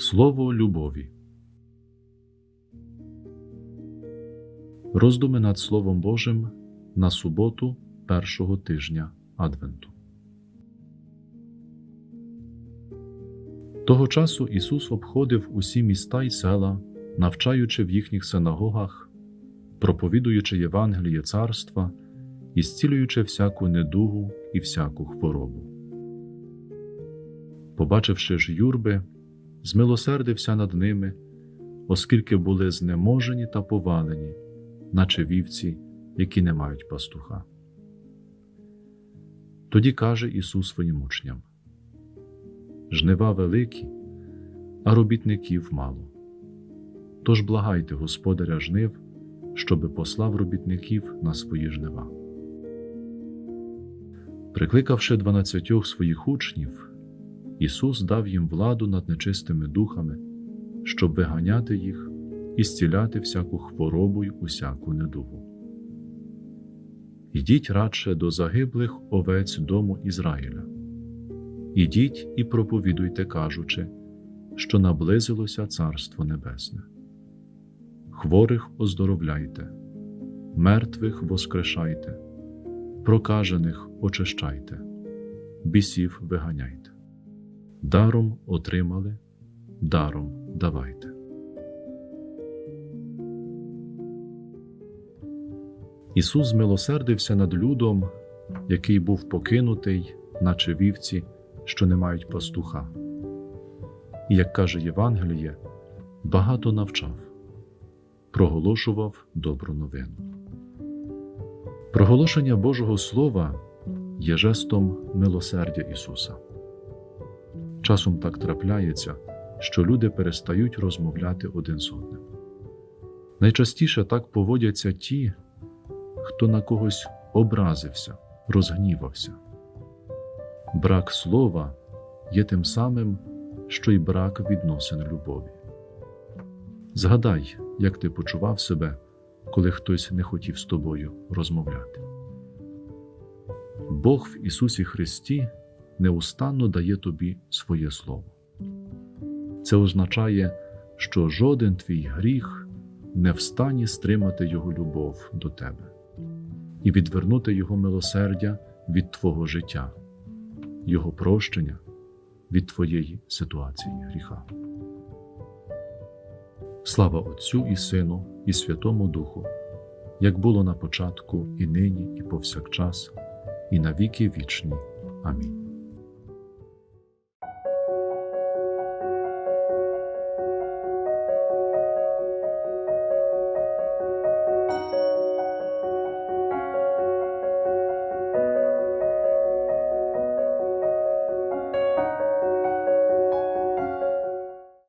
Слово любові. Роздуми над Словом Божим на суботу першого тижня Адвенту. Того часу Ісус обходив усі міста й села, навчаючи в їхніх синагогах, проповідуючи Євангеліє царства і зцілюючи всяку недугу і всяку хворобу. Побачивши ж юрби, змилосердився над ними, оскільки були знеможені та повалені, наче вівці, які не мають пастуха. Тоді каже Ісус своїм учням: Жнива великі, а робітників мало. Тож благайте Господаря жнив, щоби послав робітників на свої жнива. Прикликавши дванадцятьох своїх учнів, Ісус дав їм владу над нечистими духами, щоб виганяти їх і зціляти всяку хворобу й усяку недугу. Ідіть радше до загиблих овець дому Ізраїля. Ідіть і проповідуйте, кажучи, що наблизилося Царство Небесне. Хворих оздоровляйте, мертвих воскрешайте, прокажених очищайте, бісів виганяйте. Даром отримали, даром давайте. Ісус змилосердився над людом, який був покинутий, наче вівці, що не мають пастуха. І, як каже Євангеліє, багато навчав, проголошував добру новину. Проголошення Божого Слова є жестом милосердя Ісуса. Часом так трапляється, що люди перестають розмовляти один з одним. Найчастіше так поводяться ті, хто на когось образився, розгнівався. Брак слова є тим самим, що й брак відносин любові. Згадай, як ти почував себе, коли хтось не хотів з тобою розмовляти. Бог в Ісусі Христі неустанно дає тобі своє Слово. Це означає, що жоден твій гріх не встані стримати Його любов до тебе і відвернути Його милосердя від Твого життя, Його прощення від Твоєї ситуації гріха. Слава Отцю і Сину, і Святому Духу, як було на початку, і нині, і повсякчас, і на віки вічні. Амінь.